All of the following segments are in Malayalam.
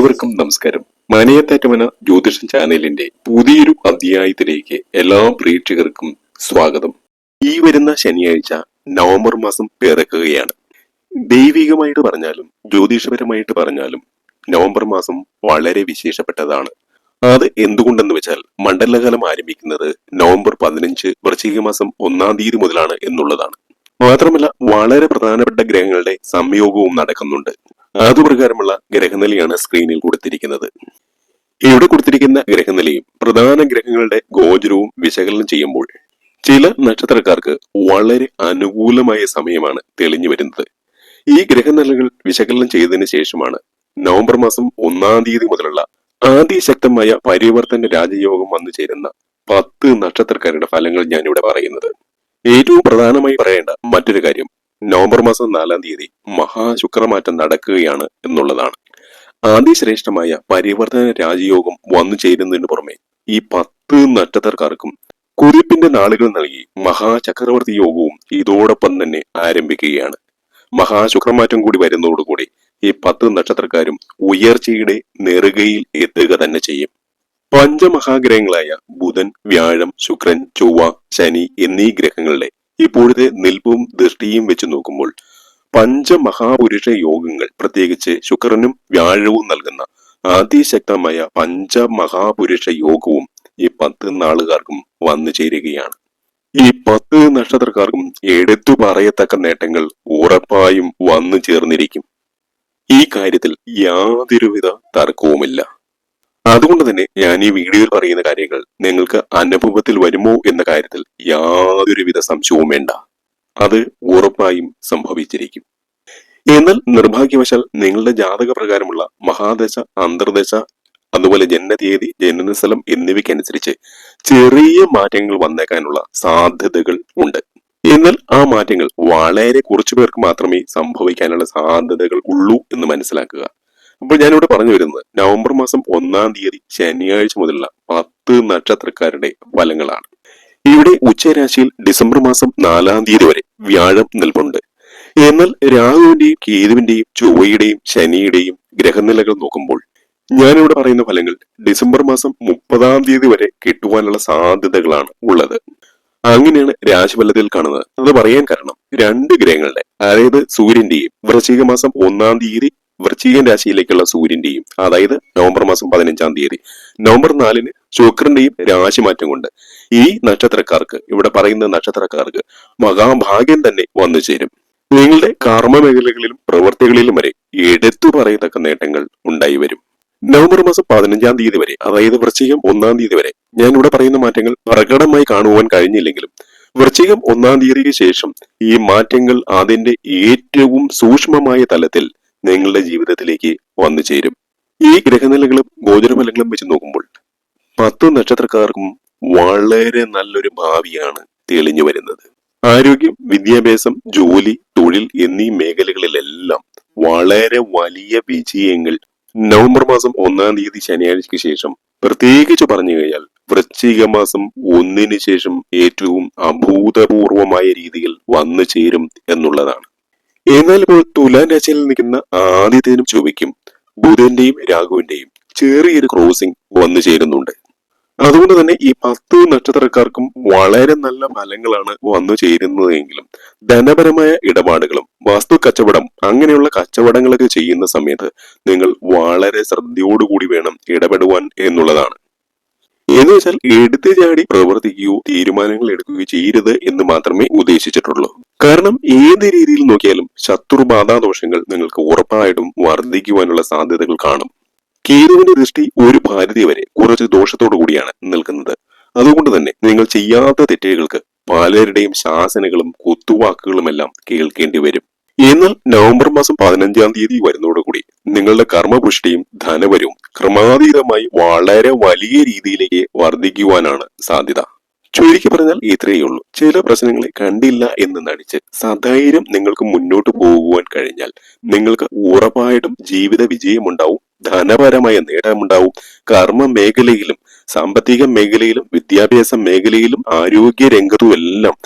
ഏവർക്കും നമസ്കാരം. മാനിയത്താറ്റമന ജ്യോതിഷം ചാനലിന്റെ പുതിയൊരു അധ്യായത്തിലേക്ക് എല്ലാ പ്രേക്ഷകർക്കും സ്വാഗതം. ഈ വരുന്ന ശനിയാഴ്ച നവംബർ മാസം പിറക്കുകയാണ്. ദൈവികമായിട്ട് പറഞ്ഞാലും ജ്യോതിഷപരമായിട്ട് പറഞ്ഞാലും നവംബർ മാസം വളരെ വിശേഷപ്പെട്ടതാണ്. അത് എന്തുകൊണ്ടെന്ന് വെച്ചാൽ മണ്ഡലകാലം ആരംഭിക്കുന്നത് നവംബർ പതിനഞ്ച് വൃശ്ചിക മാസം ഒന്നാം തീയതി മുതലാണ് എന്നുള്ളതാണ്. മാത്രമല്ല വളരെ പ്രധാനപ്പെട്ട ഗ്രഹങ്ങളുടെ സംയോഗവും നടക്കുന്നുണ്ട്. അതുപ്രകാരമുള്ള ഗ്രഹനിലയാണ് സ്ക്രീനിൽ കൊടുത്തിരിക്കുന്നത്. ഇവിടെ കൊടുത്തിരിക്കുന്ന ഗ്രഹനിലയും പ്രധാന ഗ്രഹങ്ങളുടെ ഗോചരവും വിശകലനം ചെയ്യുമ്പോൾ ചില നക്ഷത്രക്കാർക്ക് വളരെ അനുകൂലമായ സമയമാണ് തെളിഞ്ഞു വരുന്നത്. ഈ ഗ്രഹനിലകൾ വിശകലനം ചെയ്തതിനു ശേഷമാണ് നവംബർ മാസം ഒന്നാം തീയതി മുതലുള്ള ആദ്യശക്തമായ പരിവർത്തന രാജയോഗം വന്നു ചേരുന്ന പത്ത് നക്ഷത്രക്കാരുടെ ഫലങ്ങൾ ഞാനിവിടെ പറയുന്നത്. ഏറ്റവും പ്രധാനമായി പറയേണ്ട മറ്റൊരു കാര്യം നവംബർ മാസം നാലാം തീയതി മഹാശുക്രമാറ്റം നടക്കുകയാണ് എന്നുള്ളതാണ്. ആദിശ്രേഷ്ഠമായ പരിവർത്തന രാജയോഗം വന്നു ചേരുന്നതിന് പുറമെ ഈ പത്ത് നക്ഷത്രക്കാർക്കും കുതിപ്പിന്റെ നാളുകൾ നൽകി മഹാചക്രവർത്തി യോഗവും ഇതോടൊപ്പം തന്നെ ആരംഭിക്കുകയാണ്. മഹാശുക്രമാറ്റം കൂടി വരുന്നതോടുകൂടി ഈ പത്ത് നക്ഷത്രക്കാരും ഉയർച്ചയുടെ നെറുകയിൽ എത്തുക തന്നെ ചെയ്യും. പഞ്ചമഹാഗ്രഹങ്ങളായ ബുധൻ വ്യാഴം ശുക്രൻ ചൊവ്വ ശനി എന്നീ ഗ്രഹങ്ങളുടെ ഇപ്പോഴത്തെ നിൽപ്പും ദൃഷ്ടിയും വെച്ച് നോക്കുമ്പോൾ പഞ്ചമഹാപുരുഷ യോഗങ്ങൾ പ്രത്യേകിച്ച് ശുക്രനും വ്യാഴവും നൽകുന്ന അതിശക്തമായ പഞ്ചമഹാപുരുഷ യോഗവും ഈ പത്ത് നാളുകാർക്കും വന്നു ചേരുകയാണ്. ഈ പത്ത് നക്ഷത്രക്കാർക്കും എടുത്തു പറയത്തക്ക നേട്ടങ്ങൾ ഉറപ്പായും വന്നു ചേർന്നിരിക്കും. ഈ കാര്യത്തിൽ യാതൊരുവിധ തർക്കവുമില്ല. അതുകൊണ്ട് തന്നെ ഞാൻ ഈ വീഡിയോയിൽ പറയുന്ന കാര്യങ്ങൾ നിങ്ങൾക്ക് അനുഭവത്തിൽ വരുമോ എന്ന കാര്യത്തിൽ യാതൊരുവിധ സംശയവും വേണ്ട. അത് ഉറപ്പായും സംഭവിച്ചിരിക്കും. എന്നാൽ നിർഭാഗ്യവശാൽ നിങ്ങളുടെ ജാതക പ്രകാരമുള്ള മഹാദശ അന്തർദശ അതുപോലെ ജനനതീയതി ജനനസ്ഥലം എന്നിവയ്ക്കനുസരിച്ച് ചെറിയ മാറ്റങ്ങൾ വന്നേക്കാനുള്ള സാധ്യതകൾ ഉണ്ട്. എന്നാൽ ആ മാറ്റങ്ങൾ വളരെ കുറച്ചു പേർക്ക് മാത്രമേ സംഭവിക്കാനുള്ള സാധ്യതകൾ ഉള്ളൂ എന്ന് മനസ്സിലാക്കുക. അപ്പോൾ ഞാനിവിടെ പറഞ്ഞു വരുന്നത്. നവംബർ മാസം ഒന്നാം തീയതി ശനിയാഴ്ച മുതലുള്ള പത്ത് നക്ഷത്രക്കാരുടെ ഫലങ്ങളാണ്. ഇവിടെ ഉച്ചരാശിയിൽ ഡിസംബർ മാസം നാലാം തീയതി വരെ വ്യാഴം നിൽപ്പുണ്ട്. എന്നാൽ രാഹുവിന്റെയും കേതുവിന്റെയും ചൊവ്വയുടെയും ശനിയുടെയും ഗ്രഹനിലകൾ നോക്കുമ്പോൾ ഞാനിവിടെ പറയുന്ന ഫലങ്ങൾ ഡിസംബർ മാസം മുപ്പതാം തീയതി വരെ കിട്ടുവാനുള്ള സാധ്യതകളാണ് ഉള്ളത്. അങ്ങനെയാണ് രാശിഫലത്തിൽ കാണുന്നത്. അത് പറയാൻ കാരണം രണ്ട് ഗ്രഹങ്ങളുടെ അതായത് സൂര്യന്റെയും വൃശ്ചിക മാസം ഒന്നാം തീയതി വൃശ്ചികൻ രാശിയിലേക്കുള്ള സൂര്യന്റെയും അതായത് നവംബർ മാസം പതിനഞ്ചാം തീയതി. നവംബർ നാലിന് ശുക്രന്റെയും രാശിമാറ്റം കൊണ്ട് ഈ നക്ഷത്രക്കാർക്ക് ഇവിടെ പറയുന്ന നക്ഷത്രക്കാർക്ക് മഹാഭാഗ്യം തന്നെ വന്നു ചേരും. നിങ്ങളുടെ കർമ്മ മേഖലകളിലും പ്രവൃത്തികളിലും വരെ എടുത്തു പറയത്തക്ക നേട്ടങ്ങൾ ഉണ്ടായി വരും. നവംബർ മാസം പതിനഞ്ചാം തീയതി വരെ അതായത് വൃശ്ചികം ഒന്നാം തീയതി വരെ ഞാൻ ഇവിടെ പറയുന്ന മാറ്റങ്ങൾ പ്രകടമായി കാണുവാൻ കഴിഞ്ഞില്ലെങ്കിലും വൃശ്ചികം ഒന്നാം തീയതിക്ക് ശേഷം ഈ മാറ്റങ്ങൾ അതിന്റെ ഏറ്റവും സൂക്ഷ്മമായ തലത്തിൽ നിങ്ങളുടെ ജീവിതത്തിലേക്ക് വന്നു ചേരും. ഈ ഗ്രഹനിലകളും ഗോചരഫലങ്ങളും വെച്ച് നോക്കുമ്പോൾ പത്ത് നക്ഷത്രക്കാർക്കും വളരെ നല്ലൊരു ഭാവിയാണ് തെളിഞ്ഞു വരുന്നത്. ആരോഗ്യം വിദ്യാഭ്യാസം ജോലി തൊഴിൽ എന്നീ മേഖലകളിലെല്ലാം വളരെ വലിയ വിജയങ്ങൾ. നവംബർ മാസം ഒന്നാം തീയതി ശനിയാഴ്ചയ്ക്ക് ശേഷം പ്രത്യേകിച്ച് പറഞ്ഞു കഴിഞ്ഞാൽ വൃശ്ചിക മാസം ഒന്നിനു ശേഷം ഏറ്റവും അഭൂതപൂർവമായ രീതിയിൽ വന്നു ചേരും എന്നുള്ളതാണ്. എന്നാൽ ഇപ്പോൾ തുലാൻ രാശിയിൽ നിൽക്കുന്ന ആദിത്യനും ചൊവ്വയ്ക്കും ബുധന്റെയും രാഘുവിന്റെയും ചെറിയൊരു ക്രോസിംഗ് വന്നു ചേരുന്നുണ്ട്. അതുകൊണ്ട് തന്നെ ഈ പത്ത് നക്ഷത്രക്കാർക്കും വളരെ നല്ല ഫലങ്ങളാണ് വന്നു ചേരുന്നതെങ്കിലും ധനപരമായ ഇടപാടുകളും വസ്തു കച്ചവടം അങ്ങനെയുള്ള കച്ചവടങ്ങളൊക്കെ ചെയ്യുന്ന സമയത്ത് നിങ്ങൾ വളരെ ശ്രദ്ധയോടുകൂടി വേണം ഇടപെടുവാൻ എന്നുള്ളതാണ്. എന്ന് വെച്ചാൽ എടുത്തു ചാടി പ്രവർത്തിക്കുകയോ തീരുമാനങ്ങൾ എടുക്കുകയോ ചെയ്യരുത് എന്ന് മാത്രമേ ഉദ്ദേശിച്ചിട്ടുള്ളൂ. കാരണം ഏത് രീതിയിൽ നോക്കിയാലും ശത്രുബാധാ ദോഷങ്ങൾ നിങ്ങൾക്ക് ഉറപ്പായിട്ടും വർദ്ധിക്കുവാനുള്ള സാധ്യതകൾ കാണും. കേതുവിന്റെ ദൃഷ്ടി ഒരു പരിധി വരെ കുറച്ച് ദോഷത്തോടു കൂടിയാണ് നിൽക്കുന്നത്. അതുകൊണ്ട് തന്നെ നിങ്ങൾ ചെയ്യാത്ത തെറ്റുകൾക്ക് പലരുടെയും ശാസനകളും കുത്തുവാക്കുകളുമെല്ലാം കേൾക്കേണ്ടി വരും. എന്നാൽ നവംബർ മാസം പതിനഞ്ചാം തീയതി വരുന്നതോടുകൂടി നിങ്ങളുടെ കർമ്മപുഷ്ടിയും ധനവരവും ക്രമാതീതമായി വളരെ വലിയ രീതിയിലേക്ക് വർദ്ധിക്കുവാനാണ് സാധ്യത. ചുരുക്കി പറഞ്ഞാൽ ഇത്രയേ ഉള്ളൂ. ചില പ്രശ്നങ്ങളെ കണ്ടില്ല എന്ന് നടിച്ച് സധൈര്യം നിങ്ങൾക്ക് മുന്നോട്ട് പോകുവാൻ കഴിഞ്ഞാൽ നിങ്ങൾക്ക് ഉറപ്പായിട്ടും ജീവിത വിജയമുണ്ടാവും ധനപരമായ നേട്ടമുണ്ടാവും. കർമ്മ മേഖലയിലും സാമ്പത്തിക മേഖലയിലും വിദ്യാഭ്യാസ മേഖലയിലും ആരോഗ്യ രംഗത്തും എല്ലാം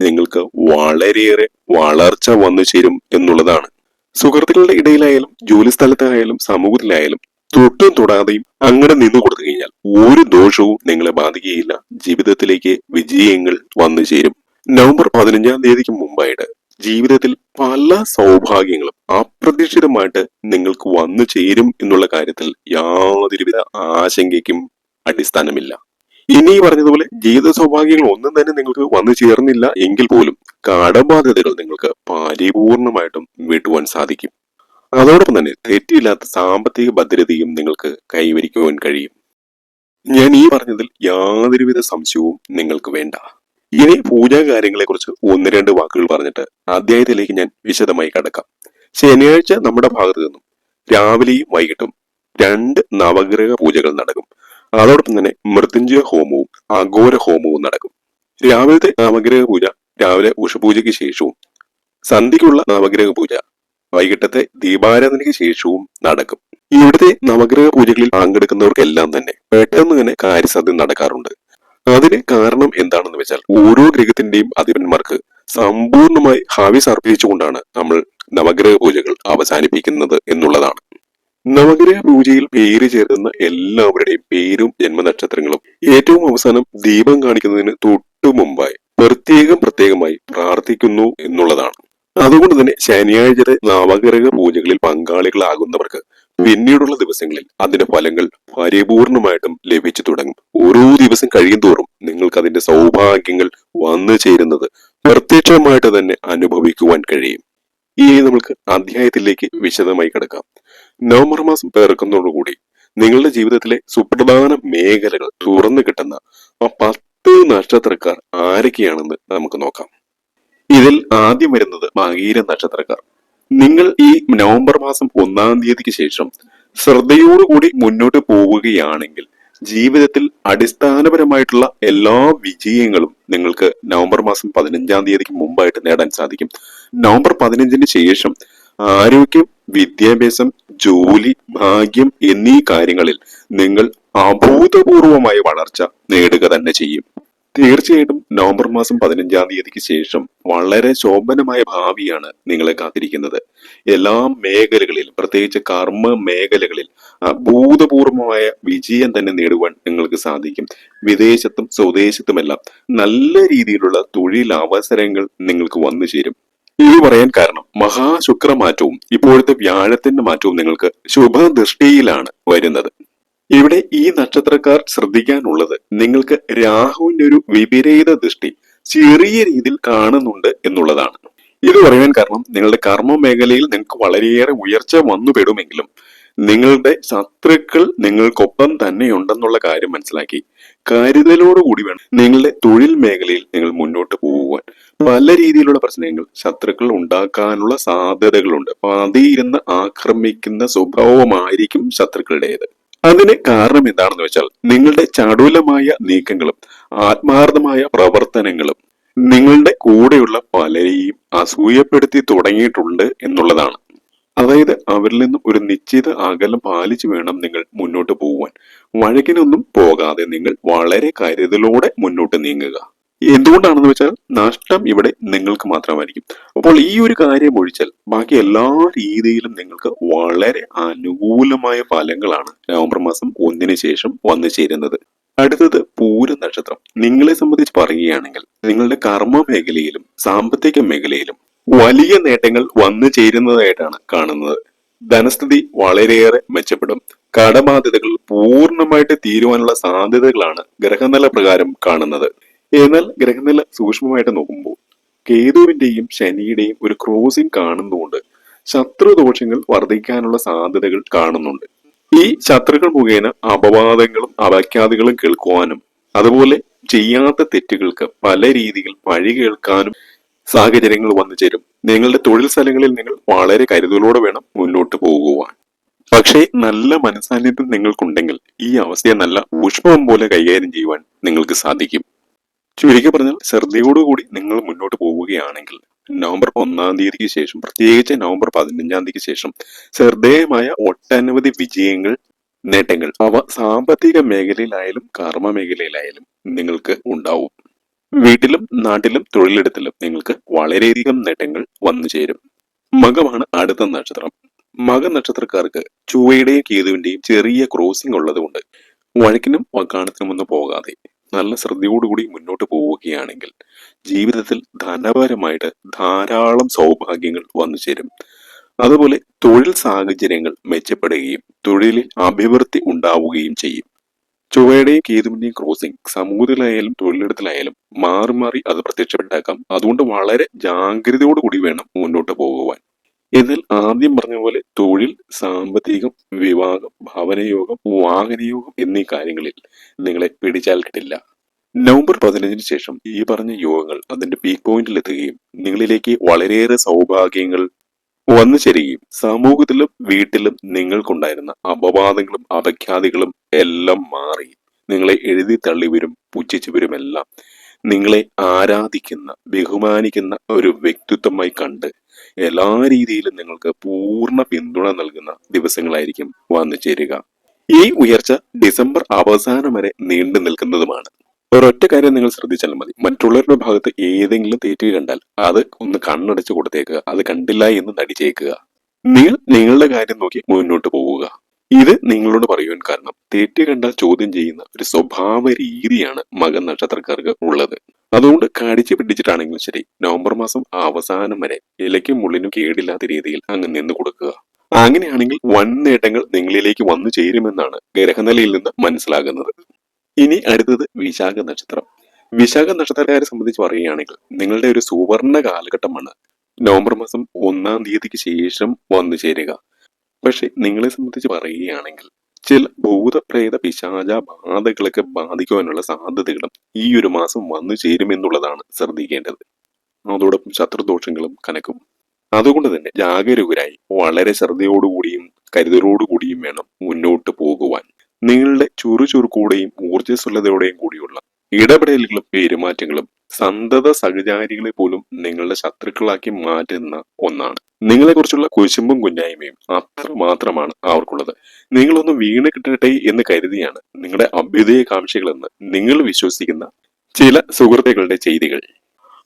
നിങ്ങൾക്ക് വളരെയേറെ വളർച്ച വന്നു ചേരും എന്നുള്ളതാണ്. സുഹൃത്തുക്കളുടെ ഇടയിലായാലും ജോലി സ്ഥലത്തായാലും സമൂഹത്തിലായാലും തൊട്ടും തൊടാതെയും അങ്ങനെ നിന്നു കൊടുത്തു കഴിഞ്ഞാൽ ഒരു ദോഷവും നിങ്ങളെ ബാധിക്കുകയില്ല. ജീവിതത്തിലേക്ക് വിജയങ്ങൾ വന്നു ചേരും. നവംബർ പതിനഞ്ചാം തീയതിക്ക് മുമ്പായിട്ട് ജീവിതത്തിൽ പല സൗഭാഗ്യങ്ങളും അപ്രതീക്ഷിതമായിട്ട് നിങ്ങൾക്ക് വന്നു ചേരും എന്നുള്ള കാര്യത്തിൽ യാതൊരുവിധ ആശങ്കയ്ക്കും അടിസ്ഥാനമില്ല. ഇനി പറഞ്ഞതുപോലെ ജീവിത സൗഭാഗ്യങ്ങൾ ഒന്നും തന്നെ നിങ്ങൾക്ക് വന്നു ചേർന്നില്ല എങ്കിൽ പോലും കടബാധ്യതകൾ നിങ്ങൾക്ക് പരിപൂർണമായിട്ടും വീട്ടുവാൻ സാധിക്കും. അതോടൊപ്പം തന്നെ തെറ്റില്ലാത്ത സാമ്പത്തിക ഭദ്രതയും നിങ്ങൾക്ക് കൈവരിക്കുവാൻ കഴിയും. ഞാൻ ഈ പറഞ്ഞതിൽ യാതൊരുവിധ സംശയവും നിങ്ങൾക്ക് വേണ്ട. ഇനി പൂജാ കാര്യങ്ങളെ കുറിച്ച് ഒന്ന് രണ്ട് വാക്കുകൾ പറഞ്ഞിട്ട് അധ്യായത്തിലേക്ക് ഞാൻ വിശദമായി കടക്കാം. ശനിയാഴ്ച നമ്മുടെ ഭാഗത്തു നിന്നും രാവിലെയും വൈകിട്ടും രണ്ട് നവഗ്രഹ പൂജകൾ നടക്കും. അതോടൊപ്പം തന്നെ മൃത്യുഞ്ജയ ഹോമവും അഘോര ഹോമവും നടക്കും. രാവിലത്തെ നവഗ്രഹ പൂജ രാവിലെ ഉഷപൂജയ്ക്ക് ശേഷവും സന്ധ്യയ്ക്കുള്ള നവഗ്രഹ പൂജ വൈകിട്ടത്തെ ദീപാരാധനയ്ക്ക് ശേഷവും നടക്കും. ഇവിടുത്തെ നവഗ്രഹ പൂജകളിൽ പങ്കെടുക്കുന്നവർക്കെല്ലാം തന്നെ പെട്ടെന്ന് തന്നെ കാര്യസാധ്യ നടക്കാറുണ്ട്. അതിന് കാരണം എന്താണെന്ന് വെച്ചാൽ ഓരോ ഗ്രഹത്തിന്റെയും അധിപന്മാർക്ക് സമ്പൂർണമായി ഹാവി അർപ്പിച്ചുകൊണ്ടാണ് നമ്മൾ നവഗ്രഹ പൂജകൾ അവസാനിപ്പിക്കുന്നത് എന്നുള്ളതാണ്. നവഗ്രഹ പൂജയിൽ പേര് ചേർക്കുന്ന എല്ലാവരുടെയും പേരും ജന്മനക്ഷത്രങ്ങളും ഏറ്റവും അവസാനം ദീപം കാണിക്കുന്നതിന് തൊട്ടു മുമ്പായി പ്രത്യേകം പ്രത്യേകമായി പ്രാർത്ഥിക്കുന്നു എന്നുള്ളതാണ്. അതുകൊണ്ട് തന്നെ ശനിയാഴ്ചത്തെ നവഗ്രഹ പൂജകളിൽ പങ്കാളികളാകുന്നവർക്ക് പിന്നീടുള്ള ദിവസങ്ങളിൽ അതിന്റെ ഫലങ്ങൾ പരിപൂർണമായിട്ടും ലഭിച്ചു തുടങ്ങും. ഓരോ ദിവസം കഴിയും തോറും നിങ്ങൾക്ക് അതിന്റെ സൗഭാഗ്യങ്ങൾ വന്നു ചേരുന്നത് പ്രത്യക്ഷമായിട്ട് തന്നെ അനുഭവിക്കുവാൻ കഴിയും. ഇനി നമുക്ക് അധ്യായത്തിലേക്ക് വിശദമായി കിടക്കാം. നവംബർ മാസം പിറക്കുന്നതോടുകൂടി നിങ്ങളുടെ ജീവിതത്തിലെ സുപ്രധാന മേഖലകൾ തുറന്നു കിട്ടുന്ന ആ പത്ത് നക്ഷത്രക്കാർ ആരൊക്കെയാണെന്ന് നമുക്ക് നോക്കാം. ഇതിൽ ആദ്യം വരുന്നത് മകീര നക്ഷത്രക്കാർ. നിങ്ങൾ ഈ നവംബർ മാസം ഒന്നാം തീയതിക്ക് ശേഷം ശ്രദ്ധയോടുകൂടി മുന്നോട്ട് പോവുകയാണെങ്കിൽ ജീവിതത്തിൽ അടിസ്ഥാനപരമായിട്ടുള്ള എല്ലാ വിജയങ്ങളും നിങ്ങൾക്ക് നവംബർ മാസം പതിനഞ്ചാം തീയതിക്ക് മുമ്പായിട്ട് നേടാൻ സാധിക്കും. നവംബർ പതിനഞ്ചിന് ശേഷം ആരോഗ്യം വിദ്യാഭ്യാസം ജോലി ഭാഗ്യം എന്നീ കാര്യങ്ങളിൽ നിങ്ങൾ അഭൂതപൂർവമായ വളർച്ച നേടുക തന്നെ ചെയ്യും. തീർച്ചയായിട്ടും നവംബർ മാസം പതിനഞ്ചാം തീയതിക്ക് ശേഷം വളരെ ശോഭനമായ ഭാവിയാണ് നിങ്ങളെ കാത്തിരിക്കുന്നത്. എല്ലാ മേഖലകളിലും പ്രത്യേകിച്ച് കർമ്മ മേഖലകളിൽ അഭൂതപൂർവമായ വിജയം തന്നെ നേടുവാൻ നിങ്ങൾക്ക് സാധിക്കും. വിദേശത്തും സ്വദേശത്തുമെല്ലാം നല്ല രീതിയിലുള്ള തൊഴിലവസരങ്ങൾ നിങ്ങൾക്ക് വന്നു ചേരും. ഇത് പറയാൻ കാരണം മഹാശുക്രമാറ്റവും ഇപ്പോഴത്തെ വ്യാഴത്തിന്റെ മാറ്റവും നിങ്ങൾക്ക് ശുഭദൃഷ്ടിയിലാണ് വരുന്നത്. ഇവിടെ ഈ നക്ഷത്രക്കാർ ശ്രദ്ധിക്കാനുള്ളത് നിങ്ങൾക്ക് രാഹുവിന്റെ ഒരു വിപരീത ദൃഷ്ടി ചെറിയ രീതിയിൽ കാണുന്നുണ്ട് എന്നുള്ളതാണ്. ഇത് പറയാൻ കാരണം നിങ്ങളുടെ കർമ്മ മേഖലയിൽ നിങ്ങൾക്ക് വളരെയേറെ ഉയർച്ച വന്നുപെടുമെങ്കിലും നിങ്ങളുടെ ശത്രുക്കൾ നിങ്ങൾക്കൊപ്പം തന്നെയുണ്ടെന്നുള്ള കാര്യം മനസ്സിലാക്കി. കരുതലോടുകൂടി വേണം നിങ്ങളുടെ തൊഴിൽ മേഖലയിൽ നിങ്ങൾ മുന്നോട്ട് പോകുവാൻ പല രീതിയിലുള്ള പ്രശ്നങ്ങൾ ശത്രുക്കൾ ഉണ്ടാക്കാനുള്ള സാധ്യതകളുണ്ട്. അതിരുന്ന് ആക്രമിക്കുന്ന സ്വഭാവമായിരിക്കും ശത്രുക്കളുടേത്. അതിന് കാരണം എന്താണെന്ന് വെച്ചാൽ നിങ്ങളുടെ ചടുലമായ നീക്കങ്ങളും ആത്മാർത്ഥമായ പ്രവർത്തനങ്ങളും നിങ്ങളുടെ കൂടെയുള്ള പലരെയും അസൂയപ്പെടുത്തി തുടങ്ങിയിട്ടുണ്ട് എന്നുള്ളതാണ്. അതായത് അവരിൽ നിന്നും ഒരു നിശ്ചിത അകലം പാലിച്ചു വേണം നിങ്ങൾ മുന്നോട്ട് പോകുവാൻ വഴക്കിനൊന്നും പോകാതെ നിങ്ങൾ വളരെ കരുതലോടെ മുന്നോട്ട് നീങ്ങുക. എന്തുകൊണ്ടാണെന്ന് വെച്ചാൽ നഷ്ടം ഇവിടെ നിങ്ങൾക്ക് മാത്രമായിരിക്കും. അപ്പോൾ ഈ ഒരു കാര്യം ഒഴിച്ചാൽ ബാക്കി എല്ലാ രീതിയിലും നിങ്ങൾക്ക് വളരെ അനുകൂലമായ ഫലങ്ങളാണ് നവംബർ മാസം ഒന്നിന് ശേഷം വന്നു ചേരുന്നത്. അടുത്തത് പൂര നക്ഷത്രം. നിങ്ങളെ സംബന്ധിച്ച് പറയുകയാണെങ്കിൽ നിങ്ങളുടെ കർമ്മ മേഖലയിലും സാമ്പത്തിക മേഖലയിലും വലിയ നേട്ടങ്ങൾ വന്നു ചേരുന്നതായിട്ടാണ് കാണുന്നത്. ധനസ്ഥിതി വളരെയേറെ മെച്ചപ്പെടും. കടബാധ്യതകൾ പൂർണമായിട്ട് തീരുവാനുള്ള സാധ്യതകളാണ് ഗ്രഹനില പ്രകാരം കാണുന്നത്. എന്നാൽ ഗ്രഹനില സൂക്ഷ്മമായിട്ട് നോക്കുമ്പോൾ കേതുവിന്റെയും ശനിയുടെയും ഒരു ക്രോസിംഗ് കാണുന്നതുകൊണ്ട് ശത്രുദോഷങ്ങൾ വർദ്ധിക്കാനുള്ള സാധ്യതകൾ കാണുന്നുണ്ട്. ഈ ശത്രുക്കൾ മുഖേന അപവാദങ്ങളും അപഖ്യാതികളും കേൾക്കുവാനും അതുപോലെ ചെയ്യാത്ത തെറ്റുകൾക്ക് പല രീതിയിൽ വഴി കേൾക്കാനും സാഹചര്യങ്ങൾ വന്നു ചേരും. നിങ്ങളുടെ തൊഴിൽ സ്ഥലങ്ങളിൽ നിങ്ങൾ വളരെ കരുതലോടെ വേണം മുന്നോട്ട് പോകുവാൻ. പക്ഷേ നല്ല മനസാന്നിധ്യം നിങ്ങൾക്കുണ്ടെങ്കിൽ ഈ അവസ്ഥയെ നല്ല ഊഷ്മം പോലെ കൈകാര്യം ചെയ്യുവാൻ നിങ്ങൾക്ക് സാധിക്കും. ചുരുക്കി പറഞ്ഞാൽ ശ്രദ്ധയോടുകൂടി നിങ്ങൾ മുന്നോട്ട് പോവുകയാണെങ്കിൽ നവംബർ ഒന്നാം തീയതിക്ക് ശേഷം പ്രത്യേകിച്ച് നവംബർ പതിനഞ്ചാം തീയതിക്ക് ശേഷം ശ്രദ്ധേയമായ ഒട്ടനവധി വിജയങ്ങൾ നേട്ടങ്ങൾ അവ സാമ്പത്തിക മേഖലയിലായാലും കർമ്മ മേഖലയിലായാലും നിങ്ങൾക്ക് ഉണ്ടാവും. വീട്ടിലും നാട്ടിലും തൊഴിലിടത്തിലും നിങ്ങൾക്ക് വളരെയധികം നേട്ടങ്ങൾ വന്നു ചേരും. മകമാണ് അടുത്ത നക്ഷത്രം. മക നക്ഷത്രക്കാർക്ക് ചുവയുടെയും കേതുവിന്റെയും ചെറിയ ക്രോസിംഗ് ഉള്ളതുകൊണ്ട് വഴക്കിനും വക്കാണത്തിനും ഒന്നും പോകാതെ നല്ല ശ്രദ്ധയോടുകൂടി മുന്നോട്ട് പോവുകയാണെങ്കിൽ ജീവിതത്തിൽ ധനപരമായിട്ട് ധാരാളം സൗഭാഗ്യങ്ങൾ വന്നു ചേരും. അതുപോലെ തൊഴിൽ സാഹചര്യങ്ങൾ മെച്ചപ്പെടുകയും തൊഴിലിൽ അഭിവൃദ്ധി ഉണ്ടാവുകയും ചെയ്യും. ചൊവ്വയുടെയും കേതുവിന്റെയും ക്രോസിംഗ് സമൂഹത്തിലായാലും തൊഴിലിടത്തിലായാലും മാറി മാറി അത് പ്രത്യക്ഷപ്പെട്ടേക്കാം. അതുകൊണ്ട് വളരെ ജാഗ്രതയോടുകൂടി വേണം മുന്നോട്ട് പോകുവാൻ. എന്നാൽ ആദ്യം പറഞ്ഞ പോലെ തൊഴിൽ സാമ്പത്തികം വിവാഹം ഭവനയോഗം വാഹനയോഗം എന്നീ കാര്യങ്ങളിൽ നിങ്ങളെ പിടിച്ചാൽ കിട്ടില്ല. നവംബർ പതിനഞ്ചിന് ശേഷം ഈ പറഞ്ഞ യോഗങ്ങൾ അതിന്റെ പീക്ക് പോയിന്റിൽ എത്തുകയും നിങ്ങളിലേക്ക് വളരെയേറെ സൗഭാഗ്യങ്ങൾ വന്നു ചേരുകയും സമൂഹത്തിലും വീട്ടിലും നിങ്ങൾക്കുണ്ടായിരുന്ന അപവാദങ്ങളും അപഖ്യാതികളും എല്ലാം മാറി നിങ്ങളെ എഴുതി തള്ളിവരും പുച്ഛിച്ചവരും എല്ലാം നിങ്ങളെ ആരാധിക്കുന്ന ബഹുമാനിക്കുന്ന ഒരു വ്യക്തിത്വമായി കണ്ട് എല്ലാ രീതിയിലും നിങ്ങൾക്ക് പൂർണ പിന്തുണ നൽകുന്ന ദിവസങ്ങളായിരിക്കും വന്നു ചേരുക. ഈ ഉയർച്ച ഡിസംബർ അവസാനം വരെ നീണ്ടു നിൽക്കുന്നതുമാണ്. ഒരൊറ്റ കാര്യം നിങ്ങൾ ശ്രദ്ധിച്ചാൽ മതി. മറ്റുള്ളവരുടെ ഭാഗത്ത് ഏതെങ്കിലും തെറ്റ് കണ്ടാൽ അത് ഒന്ന് കണ്ണടച്ചു കൊടുത്തേക്കുക. അത് കണ്ടില്ല എന്ന് നടിച്ചേക്കുക നിങ്ങൾ നിങ്ങളുടെ കാര്യം നോക്കി മുന്നോട്ട് പോവുക. ഇത് നിങ്ങളോട് പറയുവാൻ കാരണം തെറ്റ് കണ്ടാൽ ചോദ്യം ചെയ്യുന്ന ഒരു സ്വഭാവ രീതിയാണ് മകൻ നക്ഷത്രക്കാർക്ക് ഉള്ളത്. അതുകൊണ്ട് കടിച്ചു പിടിച്ചിട്ടാണെങ്കിലും ശരി നവംബർ മാസം അവസാനം വരെ ഇലയ്ക്കും മുള്ളിനും കേടില്ലാത്ത രീതിയിൽ അങ്ങ് നിന്ന് കൊടുക്കുക. അങ്ങനെയാണെങ്കിൽ വൻ നേട്ടങ്ങൾ നിങ്ങളിലേക്ക് വന്നു ചേരുമെന്നാണ് ഗ്രഹനിലയിൽ നിന്ന് മനസ്സിലാകുന്നത്. ഇനി അടുത്തത് വിശാഖ നക്ഷത്രം. വിശാഖ നക്ഷത്രക്കാരെ സംബന്ധിച്ച് പറയുകയാണെങ്കിൽ നിങ്ങളുടെ ഒരു സുവർണ കാലഘട്ടമാണ്. നവംബർ മാസം ഒന്നാം തീയതിക്ക് ശേഷം വന്നു ചേരുക. പക്ഷെ നിങ്ങളെ സംബന്ധിച്ച് പറയുകയാണെങ്കിൽ ചില ഭൂതപ്രേത പിശാച ബാധകളൊക്കെ ബാധിക്കുവാനുള്ള സാധ്യതകളും ഈ ഒരു മാസം വന്നു ചേരുമെന്നുള്ളതാണ് ശ്രദ്ധിക്കേണ്ടത്. അതോടൊപ്പം ശത്രുദോഷങ്ങളും കനക്കും. അതുകൊണ്ട് തന്നെ ജാഗരൂകരായി വളരെ ശ്രദ്ധയോടുകൂടിയും കരുതലോടുകൂടിയും വേണം മുന്നോട്ട് പോകുവാൻ. നിങ്ങളുടെ ചുറുചുറുക്കൂടെയും ഊർജസ്വലതയോടെയും കൂടിയുള്ള ഇടപെടലുകളും പെരുമാറ്റങ്ങളും സന്തത സഹചാരികളെ പോലും നിങ്ങളുടെ ശത്രുക്കളാക്കി മാറ്റുന്ന ഒന്നാണ്. നിങ്ങളെക്കുറിച്ചുള്ള കുശുമ്പും കുഞ്ഞായ്മയും അത്ര മാത്രമാണ് അവർക്കുള്ളത്. നിങ്ങളൊന്ന് വീണ് കിട്ടട്ടെ എന്ന് കരുതിയാണ് നിങ്ങളുടെ അഭ്യുദയകാംക്ഷികളെന്ന് നിങ്ങൾ വിശ്വസിക്കുന്ന ചില സുഹൃത്തുക്കളുടെ ചെയ്തികൾ.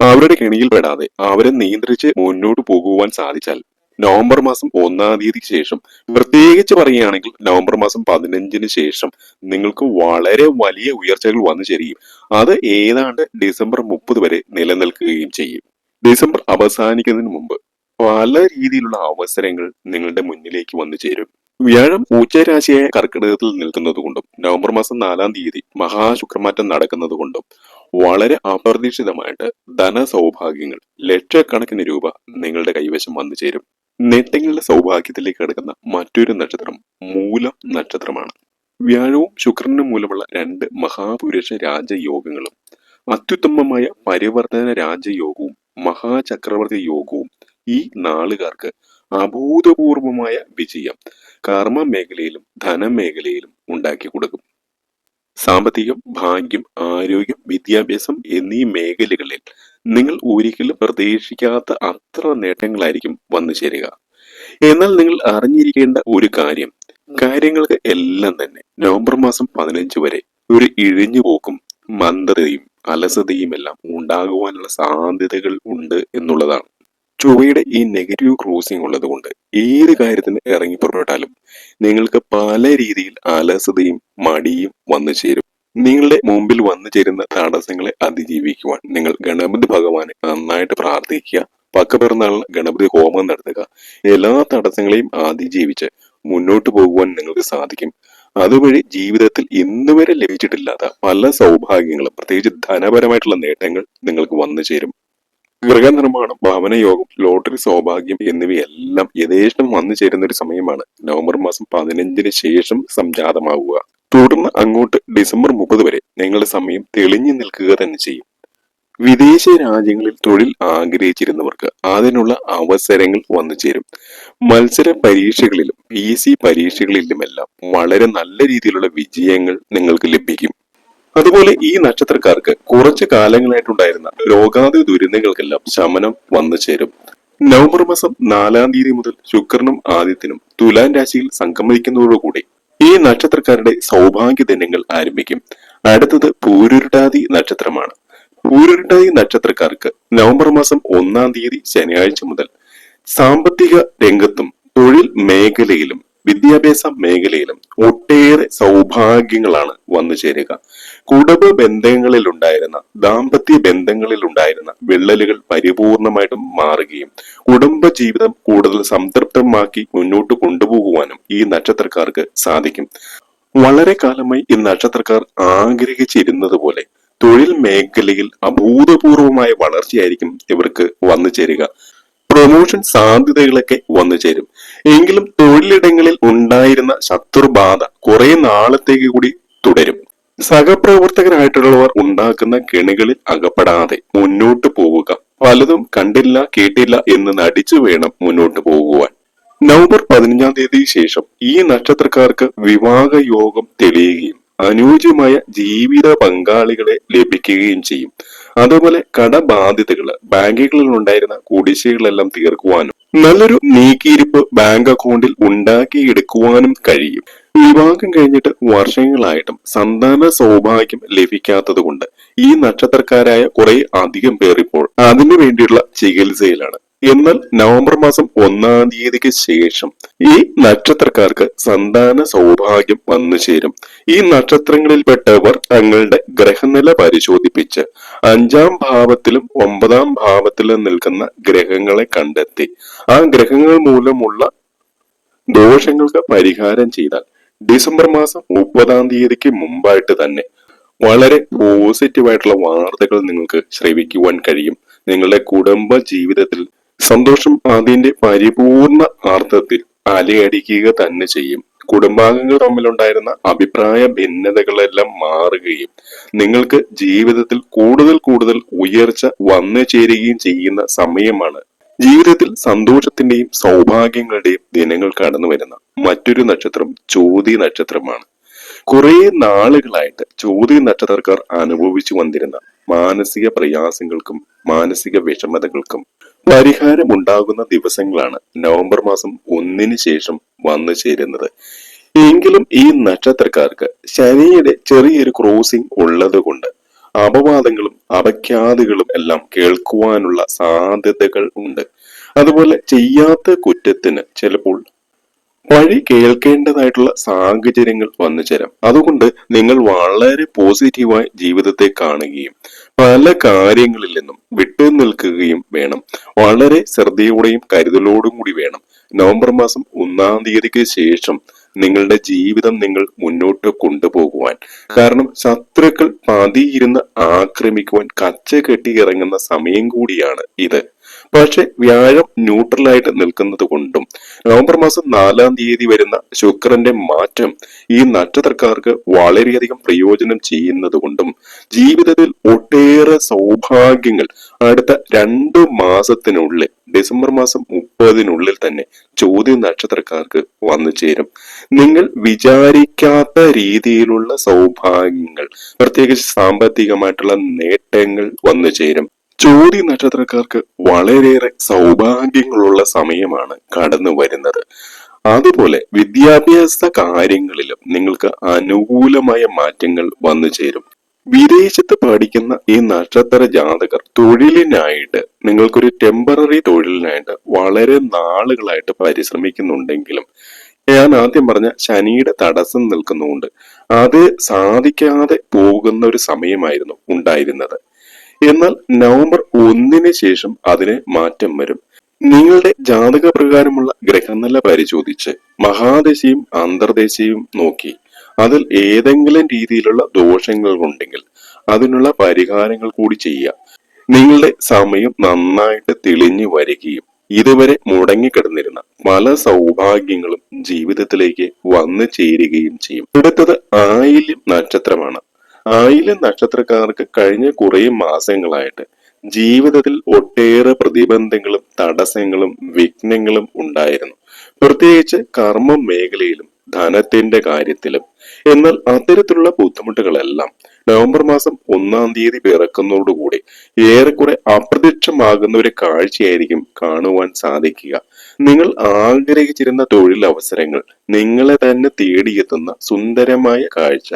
അവരുടെ കെണിയിൽപ്പെടാതെ അവരെ നിയന്ത്രിച്ച് മുന്നോട്ട് പോകുവാൻ സാധിച്ചാൽ നവംബർ മാസം ഒന്നാം തീയതിക്ക് ശേഷം പ്രത്യേകിച്ച് പറയുകയാണെങ്കിൽ നവംബർ മാസം പതിനഞ്ചിന് ശേഷം നിങ്ങൾക്ക് വളരെ വലിയ ഉയർച്ചകൾ വന്നു ചേരുകയും അത് ഏതാണ്ട് ഡിസംബർ മുപ്പത് വരെ നിലനിൽക്കുകയും ചെയ്യും. ഡിസംബർ അവസാനിക്കുന്നതിന് മുമ്പ് പല രീതിയിലുള്ള അവസരങ്ങൾ നിങ്ങളുടെ മുന്നിലേക്ക് വന്നു ചേരും. വ്യാഴം ഉച്ചരാശിയായ കർക്കിടകത്തിൽ നിൽക്കുന്നത് കൊണ്ടും നവംബർ മാസം നാലാം തീയതി മഹാശുക്രമാറ്റം നടക്കുന്നത് കൊണ്ടും വളരെ അപ്രതീക്ഷിതമായിട്ട് ധനസൗഭാഗ്യങ്ങൾ ലക്ഷക്കണക്കിന് രൂപ നിങ്ങളുടെ കൈവശം വന്നു ചേരും. നേട്ടങ്ങളുടെ സൗഭാഗ്യത്തിലേക്ക് കിടക്കുന്ന മറ്റൊരു നക്ഷത്രം മൂലം നക്ഷത്രമാണ്. വ്യാഴവും ശുക്രനും മൂലമുള്ള രണ്ട് മഹാപുരുഷ രാജയോഗങ്ങളും അത്യുത്തമമായ പരിവർത്തന രാജയോഗവും മഹാചക്രവർത്തി യോഗവും ഈ നാളുകാർക്ക് അഭൂതപൂർവമായ വിജയം കർമ്മ മേഖലയിലും ധനമേഖലയിലും ഉണ്ടാക്കി കൊടുക്കും. സാമ്പത്തികം ഭാഗ്യം ആരോഗ്യം വിദ്യാഭ്യാസം എന്നീ മേഖലകളിൽ നിങ്ങൾ ഒരിക്കലും പ്രതീക്ഷിക്കാത്ത അത്ര നേട്ടങ്ങളായിരിക്കും വന്നു ചേരുക. എന്നാൽ നിങ്ങൾ അറിഞ്ഞിരിക്കേണ്ട ഒരു കാര്യം കാര്യങ്ങൾക്ക് എല്ലാം തന്നെ നവംബർ മാസം പതിനഞ്ച് വരെ ഒരു ഇഴിഞ്ഞു പോക്കും മന്ദതയും അലസതയും എല്ലാം ഉണ്ടാകുവാനുള്ള സാധ്യതകൾ ഉണ്ട് എന്നുള്ളതാണ്. ചൊവ്വയുടെ ഈ നെഗറ്റീവ് ക്രോസിംഗ് ഉള്ളത് കൊണ്ട് ഏത് കാര്യത്തിന് ഇറങ്ങി പുറപ്പെട്ടാലും നിങ്ങൾക്ക് പല രീതിയിൽ അലസതയും മടിയും വന്നു ചേരും. നിങ്ങളുടെ മുമ്പിൽ വന്നു ചേരുന്ന തടസ്സങ്ങളെ അതിജീവിക്കുവാൻ നിങ്ങൾ ഗണപതി ഭഗവാനെ നന്നായിട്ട് പ്രാർത്ഥിക്കുക. പക്കപ്പിറന്നാളിന് ഗണപതി ഹോമം നടത്തുക. എല്ലാ തടസ്സങ്ങളെയും അതിജീവിച്ച് മുന്നോട്ട് പോകുവാൻ നിങ്ങൾക്ക് സാധിക്കും. അതുവഴി ജീവിതത്തിൽ ഇന്നുവരെ ലഭിച്ചിട്ടില്ലാത്ത പല സൗഭാഗ്യങ്ങളും പ്രത്യേകിച്ച് ധനപരമായിട്ടുള്ള നേട്ടങ്ങൾ നിങ്ങൾക്ക് വന്നു ചേരും. ഗൃഹനിർമ്മാണം ഭവനയോഗം ലോട്ടറി സൗഭാഗ്യം എന്നിവയെല്ലാം യഥേഷ്ടം വന്നു ചേരുന്ന ഒരു സമയമാണ് നവംബർ മാസം പതിനഞ്ചിന് ശേഷം സംജാതമാവുക. തുടർന്ന് അങ്ങോട്ട് ഡിസംബർ മുപ്പത് വരെ നിങ്ങളുടെ സമയം തെളിഞ്ഞു നിൽക്കുക തന്നെ ചെയ്യും. വിദേശ രാജ്യങ്ങളിൽ തൊഴിൽ ആഗ്രഹിച്ചിരുന്നവർക്ക് അതിനുള്ള അവസരങ്ങൾ വന്നു ചേരും. മത്സര പരീക്ഷകളിലും പി എസ് സി പരീക്ഷകളിലുമെല്ലാം വളരെ നല്ല രീതിയിലുള്ള വിജയങ്ങൾ നിങ്ങൾക്ക് ലഭിക്കും. അതുപോലെ ഈ നക്ഷത്രക്കാർക്ക് കുറച്ചു കാലങ്ങളായിട്ടുണ്ടായിരുന്ന രോഗാതി ദുരന്തങ്ങൾക്കെല്ലാം ശമനം വന്നു ചേരും. നവംബർ മാസം നാലാം തീയതി മുതൽ ശുക്രനും ആദിത്യനും തുലാൻ രാശിയിൽ സംഗമിക്കുന്നതോടുകൂടി ഈ നക്ഷത്രക്കാരുടെ സൗഭാഗ്യ ദിനങ്ങൾ ആരംഭിക്കും. അടുത്തത് പൂരുരുട്ടാതി നക്ഷത്രമാണ്. പൂരുരുട്ടാതി നക്ഷത്രക്കാർക്ക് നവംബർ മാസം ഒന്നാം തീയതി ശനിയാഴ്ച മുതൽ സാമ്പത്തിക രംഗത്തും തൊഴിൽ മേഖലയിലും വിദ്യാഭ്യാസ മേഖലയിലും ഒട്ടേറെ സൗഭാഗ്യങ്ങളാണ് വന്നു ചേരുക കുടുംബ ബന്ധങ്ങളിൽ ഉണ്ടായിരുന്ന ദാമ്പത്യ ബന്ധങ്ങളിൽ ഉണ്ടായിരുന്ന വിള്ളലുകൾ പരിപൂർണമായിട്ടും മാറുകയും കുടുംബ ജീവിതം കൂടുതൽ സംതൃപ്തമാക്കി മുന്നോട്ട് കൊണ്ടുപോകുവാനും ഈ നക്ഷത്രക്കാർക്ക് സാധിക്കും. വളരെ കാലമായി ഈ നക്ഷത്രക്കാർ ആഗ്രഹിച്ചിരുന്നത് പോലെ തൊഴിൽ മേഖലയിൽ അഭൂതപൂർവമായ വളർച്ചയായിരിക്കും ഇവർക്ക് വന്നു ചേരുക. പ്രൊമോഷൻ സാധ്യതകളൊക്കെ വന്നു ചേരും. എങ്കിലും തൊഴിലിടങ്ങളിൽ ഉണ്ടായിരുന്ന ശത്രുബാധ കുറെ നാളത്തേക്ക് കൂടി തുടരും. സഹപ്രവർത്തകരായിട്ടുള്ളവർ ഉണ്ടാക്കുന്ന കെണികളിൽ അകപ്പെടാതെ മുന്നോട്ട് പോവുക. പലതും കണ്ടില്ല കേട്ടില്ല എന്ന് നടിച്ചു വേണം മുന്നോട്ട് പോകുവാൻ. നവംബർ പതിനഞ്ചാം തീയതി ശേഷം ഈ നക്ഷത്രക്കാർക്ക് വിവാഹ യോഗം തെളിയുകയും അനുയോജ്യമായ ജീവിത പങ്കാളികളെ ലഭിക്കുകയും ചെയ്യും. അതുപോലെ കടബാധ്യതകൾ ബാങ്കുകളിൽ ഉണ്ടായിരുന്ന കുടിശ്ശികളെല്ലാം തീർക്കുവാനും നല്ലൊരു നീക്കിയിരിപ്പ് ബാങ്ക് അക്കൗണ്ടിൽ ഉണ്ടാക്കിയെടുക്കുവാനും കഴിയും. വിവാഹം കഴിഞ്ഞിട്ട് വർഷങ്ങളായിട്ടും സന്താന സൗഭാഗ്യം ലഭിക്കാത്തതുകൊണ്ട് ഈ നക്ഷത്രക്കാരായ കുറെ അധികം പേർ ഇപ്പോൾ അതിനു വേണ്ടിയുള്ള ചികിത്സയിലാണ്. എന്നാൽ നവംബർ മാസം ഒന്നാം തീയതിക്ക് ശേഷം ഈ നക്ഷത്രക്കാർക്ക് സന്താന സൗഭാഗ്യം വന്നു ചേരും. ഈ നക്ഷത്രങ്ങളിൽപ്പെട്ടവർ തങ്ങളുടെ ഗ്രഹനില പരിശോധിപ്പിച്ച് അഞ്ചാം ഭാവത്തിലും ഒമ്പതാം ഭാവത്തിലും നിൽക്കുന്ന ഗ്രഹങ്ങളെ കണ്ടെത്തി. ആ ഗ്രഹങ്ങൾ മൂലമുള്ള ദോഷങ്ങൾക്ക് പരിഹാരം ചെയ്താൽ ഡിസംബർ മാസം മുപ്പതാം തീയതിക്ക് മുമ്പായിട്ട് തന്നെ വളരെ പോസിറ്റീവായിട്ടുള്ള വാർത്തകൾ നിങ്ങൾക്ക് ശ്രവിക്കുവാൻ കഴിയും. നിങ്ങളുടെ കുടുംബ ജീവിതത്തിൽ സന്തോഷം അതിന്റെ പരിപൂർണ അർത്ഥത്തിൽ അലയടിക്കുക തന്നെ ചെയ്യും. കുടുംബാംഗങ്ങൾ തമ്മിലുണ്ടായിരുന്ന അഭിപ്രായ ഭിന്നതകളെല്ലാം മാറുകയും നിങ്ങൾക്ക് ജീവിതത്തിൽ കൂടുതൽ കൂടുതൽ ഉയർച്ച വന്നു ചേരുകയും ചെയ്യുന്ന സമയമാണ് ജീവിതത്തിൽ സന്തോഷത്തിന്റെയും സൗഭാഗ്യങ്ങളുടെയും ദിനങ്ങൾ കടന്നു വരുന്ന മറ്റൊരു നക്ഷത്രം ചോതി നക്ഷത്രമാണ്. കുറെ നാളുകളായിട്ട് ചോതി നക്ഷത്രക്കാർ അനുഭവിച്ചു വന്നിരുന്ന മാനസിക പ്രയാസങ്ങൾക്കും മാനസിക വിഷമതകൾക്കും പരിഹാരമുണ്ടാകുന്ന ദിവസങ്ങളാണ് നവംബർ മാസം ഒന്നിന് ശേഷം വന്നു ചേരുന്നത്. എങ്കിലും ഈ നക്ഷത്രക്കാർക്ക് ശനിയുടെ ചെറിയൊരു ക്രോസിംഗ് ഉള്ളത് കൊണ്ട് അപവാദങ്ങളും അപഖ്യാതികളും എല്ലാം കേൾക്കുവാനുള്ള സാധ്യതകൾ ഉണ്ട്. അതുപോലെ ചെയ്യാത്ത കുറ്റത്തിന് ചിലപ്പോൾ വഴി കേൾക്കേണ്ടതായിട്ടുള്ള സാഹചര്യങ്ങൾ വന്നു ചേരാം. അതുകൊണ്ട് നിങ്ങൾ വളരെ പോസിറ്റീവായി ജീവിതത്തെ കാണുകയും പല കാര്യങ്ങളിൽ നിന്നും വിട്ടു നിൽക്കുകയും വേണം. വളരെ ശ്രദ്ധയോടെയും കരുതലോടും കൂടി വേണം. നവംബർ മാസം ഒന്നാം തീയതിക്ക് ശേഷം നിങ്ങളുടെ ജീവിതം നിങ്ങൾ മുന്നോട്ട് കൊണ്ടുപോകുവാൻ. കാരണം ശത്രുക്കൾ പതിയിരുന്ന് ആക്രമിക്കുവാൻ കച്ച കെട്ടി ഇറങ്ങുന്ന സമയം കൂടിയാണ് ഇത്. പക്ഷെ വ്യാഴം ന്യൂട്രലായിട്ട് നിൽക്കുന്നത് കൊണ്ടും നവംബർ മാസം നാലാം തീയതി വരുന്ന ശുക്രന്റെ മാറ്റം ഈ നക്ഷത്രക്കാർക്ക് വളരെയധികം പ്രയോജനം ചെയ്യുന്നത് കൊണ്ടും ജീവിതത്തിൽ ഒട്ടേറെ സൗഭാഗ്യങ്ങൾ അടുത്ത രണ്ടു മാസത്തിനുള്ളിൽ ഡിസംബർ മാസം മുപ്പതിനുള്ളിൽ തന്നെ ചോദ്യ നക്ഷത്രക്കാർക്ക് വന്നു ചേരും. നിങ്ങൾ വിചാരിക്കാത്ത രീതിയിലുള്ള സൗഭാഗ്യങ്ങൾ പ്രത്യേകിച്ച് സാമ്പത്തികമായിട്ടുള്ള നേട്ടങ്ങൾ വന്നു ചേരും. ചോദ്യ നക്ഷത്രക്കാർക്ക് വളരെയേറെ സൗഭാഗ്യങ്ങളുള്ള സമയമാണ് കടന്നു വരുന്നത്. അതുപോലെ വിദ്യാഭ്യാസ കാര്യങ്ങളിലും നിങ്ങൾക്ക് അനുകൂലമായ മാറ്റങ്ങൾ വന്നു ചേരും. വിദേശത്ത് പഠിക്കുന്ന ഈ നക്ഷത്ര ജാതകർ തൊഴിലിനായിട്ട് നിങ്ങൾക്കൊരു ടെമ്പററി തൊഴിലിനായിട്ട് വളരെ നാളുകളായിട്ട് പരിശ്രമിക്കുന്നുണ്ടെങ്കിലും ഞാൻ ആദ്യം പറഞ്ഞ ശനിയുടെ തടസ്സം നിൽക്കുന്നുണ്ട് അത് സാധിക്കാതെ പോകുന്ന ഒരു സമയമായിരുന്നു ഉണ്ടായിരുന്നത്. എന്നാൽ നവംബർ ഒന്നിന് ശേഷം അതിന് മാറ്റം വരും. നിങ്ങളുടെ ജാതക പ്രകാരമുള്ള ഗ്രഹനില പരിശോധിച്ച് മഹാദശയും അന്തർദേശയും നോക്കി. അതിൽ ഏതെങ്കിലും രീതിയിലുള്ള ദോഷങ്ങൾ ഉണ്ടെങ്കിൽ അതിനുള്ള പരിഹാരങ്ങൾ കൂടി ചെയ്യുക. നിങ്ങളുടെ സമയം നന്നായിട്ട് തെളിഞ്ഞു വരികയും ഇതുവരെ മുടങ്ങിക്കിടന്നിരുന്ന പല സൗഭാഗ്യങ്ങളും ജീവിതത്തിലേക്ക് വന്നു ചേരുകയും ചെയ്യും. അടുത്തത് ആയില്യം നക്ഷത്രമാണ്. ആയില്യം നക്ഷത്രക്കാർക്ക് കഴിഞ്ഞ കുറെ മാസങ്ങളായിട്ട് ജീവിതത്തിൽ ഒട്ടേറെ പ്രതിബന്ധങ്ങളും തടസ്സങ്ങളും വിഘ്നങ്ങളും ഉണ്ടായിരുന്നു. പ്രത്യേകിച്ച് കർമ്മ മേഖലയിലും ധനത്തിന്റെ കാര്യത്തിലും. എന്നാൽ അത്തരത്തിലുള്ള ബുദ്ധിമുട്ടുകളെല്ലാം നവംബർ മാസം ഒന്നാം തീയതി പിറക്കുന്നതോടുകൂടി ഏറെക്കുറെ അപ്രത്യക്ഷമാകുന്ന ഒരു കാഴ്ചയായിരിക്കും കാണുവാൻ സാധിക്കുക. നിങ്ങൾ ആഗ്രഹിച്ചിരുന്ന തൊഴിലവസരങ്ങൾ നിങ്ങളെ തന്നെ തേടിയെത്തുന്ന സുന്ദരമായ കാഴ്ച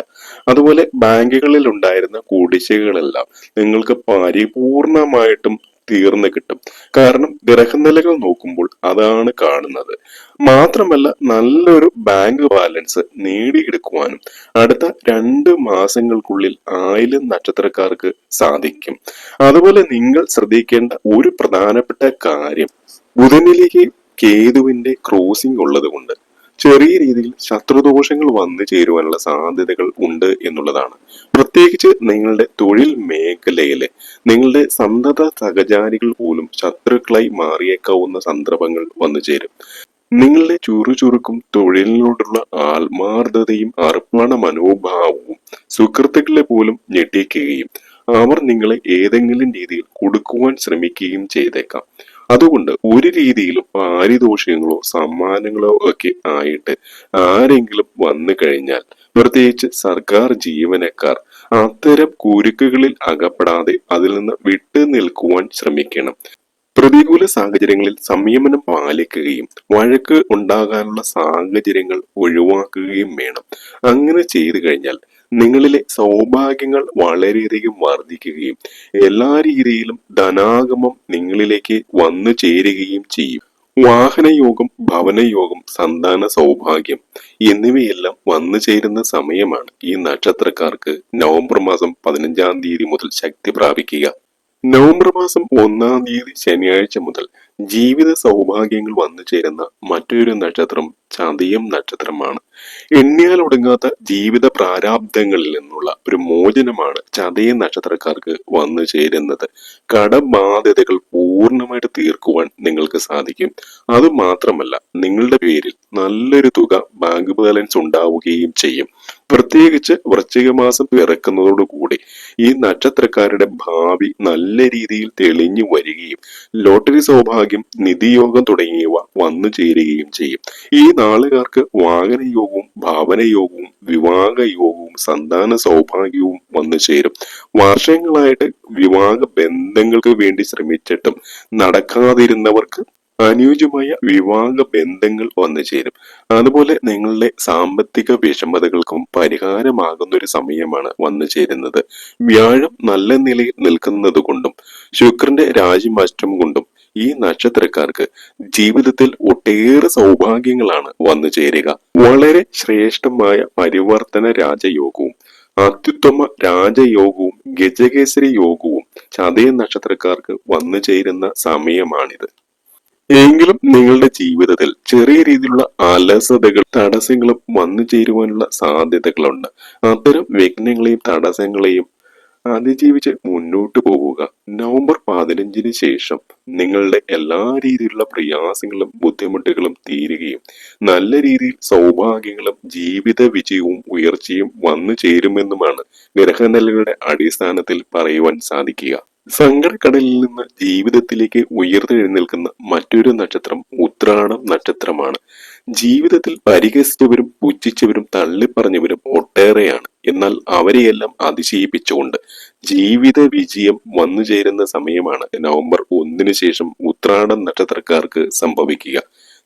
അതുപോലെ ബാങ്കുകളിൽ ഉണ്ടായിരുന്ന കുടിശ്ശികകളെല്ലാം നിങ്ങൾക്ക് പരിപൂർണമായിട്ടും തീർന്നു കിട്ടും. കാരണം ഗ്രഹനിലകൾ നോക്കുമ്പോൾ അതാണ് കാണുന്നത്. മാത്രമല്ല നല്ലൊരു ബാങ്ക് ബാലൻസ് നേടിയെടുക്കുവാനും അടുത്ത രണ്ട് മാസങ്ങൾക്കുള്ളിൽ ആയിരം നക്ഷത്രക്കാർക്ക് സാധിക്കും. അതുപോലെ നിങ്ങൾ ശ്രദ്ധിക്കേണ്ട ഒരു പ്രധാനപ്പെട്ട കാര്യം ബുധനിലേക്ക് കേതുവിന്റെ ക്രോസിംഗ് ഉള്ളത് കൊണ്ട് ചെറിയ രീതിയിൽ ശത്രുദോഷങ്ങൾ വന്നു ചേരുവാനുള്ള സാധ്യതകൾ ഉണ്ട് എന്നുള്ളതാണ്. പ്രത്യേകിച്ച് നിങ്ങളുടെ തൊഴിൽ മേഖലയിലെ നിങ്ങളുടെ സന്തത സഹചാരികൾ പോലും ശത്രുക്കളായി മാറിയേക്കാവുന്ന സന്ദർഭങ്ങൾ വന്നു ചേരും. നിങ്ങളുടെ ചുറുചുറുക്കും തൊഴിലിനോടുള്ള ആത്മാർത്ഥതയും അർപ്പണ മനോഭാവവും സുഹൃത്തുക്കളെ പോലും ഞെട്ടിക്കുകയും അവർ നിങ്ങളെ ഏതെങ്കിലും രീതിയിൽ കൊടുക്കുവാൻ ശ്രമിക്കുകയും ചെയ്തേക്കാം. അതുകൊണ്ട് ഒരു രീതിയിലും പാരിതോഷികങ്ങളോ സമ്മാനങ്ങളോ ഒക്കെ ആയിട്ട് ആരെങ്കിലും വന്നു കഴിഞ്ഞാൽ പ്രത്യേകിച്ച് സർക്കാർ ജീവനക്കാർ അത്തരം കുരുക്കുകളിൽ അകപ്പെടാതെ അതിൽ നിന്ന് വിട്ടു നിൽക്കുവാൻ ശ്രമിക്കണം. പ്രതികൂല സാഹചര്യങ്ങളിൽ സംയമനം പാലിക്കുകയും വഴക്ക് ഉണ്ടാകാനുള്ള സാഹചര്യങ്ങൾ ഒഴിവാക്കുകയും വേണം. അങ്ങനെ ചെയ്തു കഴിഞ്ഞാൽ നിങ്ങളിലെ സൗഭാഗ്യങ്ങൾ വളരെയധികം വർദ്ധിക്കുകയും എല്ലാ രീതിയിലും ധനാഗമം നിങ്ങളിലേക്ക് വന്നു ചേരുകയും ചെയ്യും. വാഹനയോഗം ഭവനയോഗം സന്താന സൗഭാഗ്യം എന്നിവയെല്ലാം വന്നു ചേരുന്ന സമയമാണ് ഈ നക്ഷത്രക്കാർക്ക് നവംബർ മാസം പതിനഞ്ചാം തീയതി മുതൽ ശക്തി പ്രാപിക്കുക. നവംബർ മാസം ഒന്നാം തീയതി ശനിയാഴ്ച മുതൽ ജീവിത സൗഭാഗ്യങ്ങൾ വന്നു ചേരുന്ന മറ്റൊരു നക്ഷത്രം ചതയം നക്ഷത്രമാണ്. എണ്ണിയാൽ ഒടുങ്ങാത്ത ജീവിത പ്രാരാബ്ദങ്ങളിൽ നിന്നുള്ള ഒരു മോചനമാണ് ചതയ നക്ഷത്രക്കാർക്ക് വന്നു ചേരുന്നത്. കടബാധ്യതകൾ പൂർണമായിട്ട് തീർക്കുവാൻ നിങ്ങൾക്ക് സാധിക്കും. അത് മാത്രമല്ല നിങ്ങളുടെ പേരിൽ നല്ലൊരു തുക ബാങ്ക് ബാലൻസ് ഉണ്ടാവുകയും ചെയ്യും. പ്രത്യേകിച്ച് വൃശ്ചിക മാസം പിറക്കുന്നതോടുകൂടി ഈ നക്ഷത്രക്കാരുടെ ഭാവി നല്ല രീതിയിൽ തെളിഞ്ഞു വരികയും ലോട്ടറി സൗഭാഗ്യം നിധിയോഗം തുടങ്ങിയവ വന്നു ചേരുകയും ചെയ്യും. ഈ നാളുകാർക്ക് വാഹനയോഗവും ഭാവനയോഗവും വിവാഹയോഗവും സന്താന സൗഭാഗ്യവും വന്നു ചേരും. വർഷങ്ങളായിട്ട് വിവാഹ ബന്ധങ്ങൾക്ക് വേണ്ടി ശ്രമിച്ചിട്ടും നടക്കാതിരുന്നവർക്ക് അനുയോജ്യമായ വിവാഹ ബന്ധങ്ങൾ വന്നു ചേരും. അതുപോലെ നിങ്ങളുടെ സാമ്പത്തിക വിഷമതകൾക്കും പരിഹാരമാകുന്ന ഒരു സമയമാണ് വന്നു ചേരുന്നത്. വ്യാഴം നല്ല നിലയിൽ നിൽക്കുന്നത് കൊണ്ടും ശുക്രന്റെ രാജ്യമാറ്റം കൊണ്ടും ഈ നക്ഷത്രക്കാർക്ക് ജീവിതത്തിൽ ഒട്ടേറെ സൗഭാഗ്യങ്ങളാണ് വന്നു ചേരുക. വളരെ ശ്രേഷ്ഠമായ പരിവർത്തന രാജയോഗവും അത്യുത്തമ രാജയോഗവും ഗജകേസരി യോഗവും ചതയ നക്ഷത്രക്കാർക്ക് വന്നു ചേരുന്ന സമയമാണിത്. എങ്കിലും നിങ്ങളുടെ ജീവിതത്തിൽ ചെറിയ രീതിയിലുള്ള അലസതകൾ തടസ്സങ്ങളും വന്നു ചേരുവാനുള്ള സാധ്യതകളുണ്ട്. അത്തരം വിഘ്നങ്ങളെയും തടസ്സങ്ങളെയും അതിജീവിച്ച് മുന്നോട്ട് പോവുക. നവംബർ പതിനഞ്ചിന് ശേഷം നിങ്ങളുടെ എല്ലാ രീതിയിലുള്ള പ്രയാസങ്ങളും ബുദ്ധിമുട്ടുകളും തീരുകയും നല്ല രീതിയിൽ സൗഭാഗ്യങ്ങളും ജീവിത വിജയവും ഉയർച്ചയും വന്നു ചേരുമെന്നുമാണ് ഗ്രഹനിലകളുടെ അടിസ്ഥാനത്തിൽ പറയുവാൻ സാധിക്കുക. സങ്കടക്കടലിൽ നിന്ന് ജീവിതത്തിലേക്ക് ഉയർത്തെഴുന്നേൽക്കുന്ന മറ്റൊരു നക്ഷത്രം ഉത്രാടം നക്ഷത്രമാണ്. ജീവിതത്തിൽ പരിഹസിച്ചവരും പുച്ഛിച്ചവരും തള്ളിപ്പറഞ്ഞവരും ഒട്ടേറെയാണ്. എന്നാൽ അവരെയെല്ലാം അതിശയിപ്പിച്ചുകൊണ്ട് ജീവിത വിജയം വന്നു ചേരുന്ന സമയമാണ് നവംബർ ഒന്നിനു ശേഷം ഉത്രാടം നക്ഷത്രക്കാർക്ക് സംഭവിക്കുക.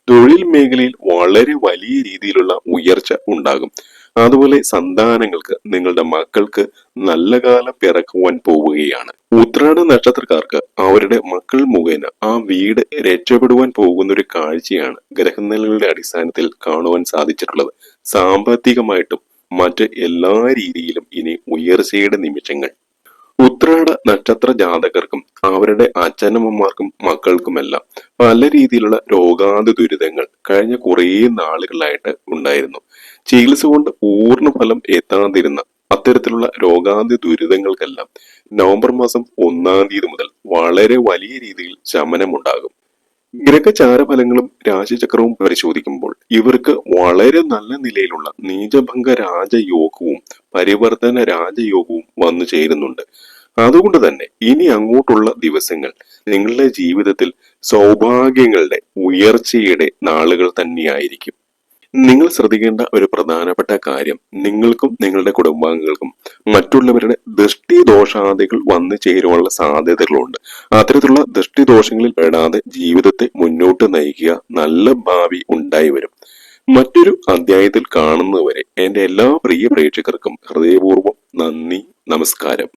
തൊഴിൽ മേഖലയിൽ വളരെ വലിയ രീതിയിലുള്ള ഉയർച്ച ഉണ്ടാകും. അതുപോലെ സന്താനങ്ങൾക്ക് നിങ്ങളുടെ മക്കൾക്ക് നല്ല കാലം പിറക്കുവാൻ പോവുകയാണ്. ഉത്രാട നക്ഷത്രക്കാർക്ക് അവരുടെ മക്കൾ മുഖേന ആ വീട് രക്ഷപ്പെടുവാൻ പോകുന്ന ഒരു കാഴ്ചയാണ് ഗ്രഹനിലകളുടെ അടിസ്ഥാനത്തിൽ കാണുവാൻ സാധിച്ചിട്ടുള്ളത്. സാമ്പത്തികമായിട്ടും മറ്റ് എല്ലാ രീതിയിലും ഇനി ഉയർച്ചയുടെ നിമിഷങ്ങൾ ഉത്രാട നക്ഷത്ര ജാതകർക്കും അവരുടെ അച്ഛനമ്മമാർക്കും മക്കൾക്കുമെല്ലാം പല രീതിയിലുള്ള രോഗാതി ദുരിതങ്ങൾ കഴിഞ്ഞ കുറേ നാളുകളായിട്ട് ഉണ്ടായിരുന്നു. ചികിത്സ കൊണ്ട് പൂർണ ഫലം എത്താതിരുന്ന അത്തരത്തിലുള്ള രോഗാതി ദുരിതങ്ങൾക്കെല്ലാം നവംബർ മാസം ഒന്നാം തീയതി മുതൽ വളരെ വലിയ രീതിയിൽ ശമനമുണ്ടാകും. ഗ്രഹചാരഫലങ്ങളും രാജചക്രവും പരിശോധിക്കുമ്പോൾ ഇവർക്ക് വളരെ നല്ല നിലയിലുള്ള നീചഭംഗ രാജയോഗവും പരിവർത്തന രാജയോഗവും വന്നു ചേരുന്നുണ്ട്. അതുകൊണ്ട് തന്നെ ഇനി അങ്ങോട്ടുള്ള ദിവസങ്ങൾ നിങ്ങളുടെ ജീവിതത്തിൽ സൗഭാഗ്യങ്ങളുടെ ഉയർച്ചയുടെ നാളുകൾ തന്നെയായിരിക്കും. നിങ്ങൾ ശ്രദ്ധിക്കേണ്ട ഒരു പ്രധാനപ്പെട്ട കാര്യം നിങ്ങൾക്കും നിങ്ങളുടെ കുടുംബാംഗങ്ങൾക്കും മറ്റുള്ളവരുടെ ദൃഷ്ടി ദോഷാദികൾ വന്നു ചേരുവാനുള്ള സാധ്യതകളുണ്ട്. അത്തരത്തിലുള്ള ദൃഷ്ടി ദോഷങ്ങളിൽ പെടാതെ ജീവിതത്തെ മുന്നോട്ട് നയിക്കുക നല്ല ഭാവി ഉണ്ടായി വരും. മറ്റൊരു അധ്യായത്തിൽ കാണുന്നതുവരെ എന്റെ എല്ലാ പ്രിയ പ്രേക്ഷകർക്കും ഹൃദയപൂർവം നന്ദി നമസ്കാരം.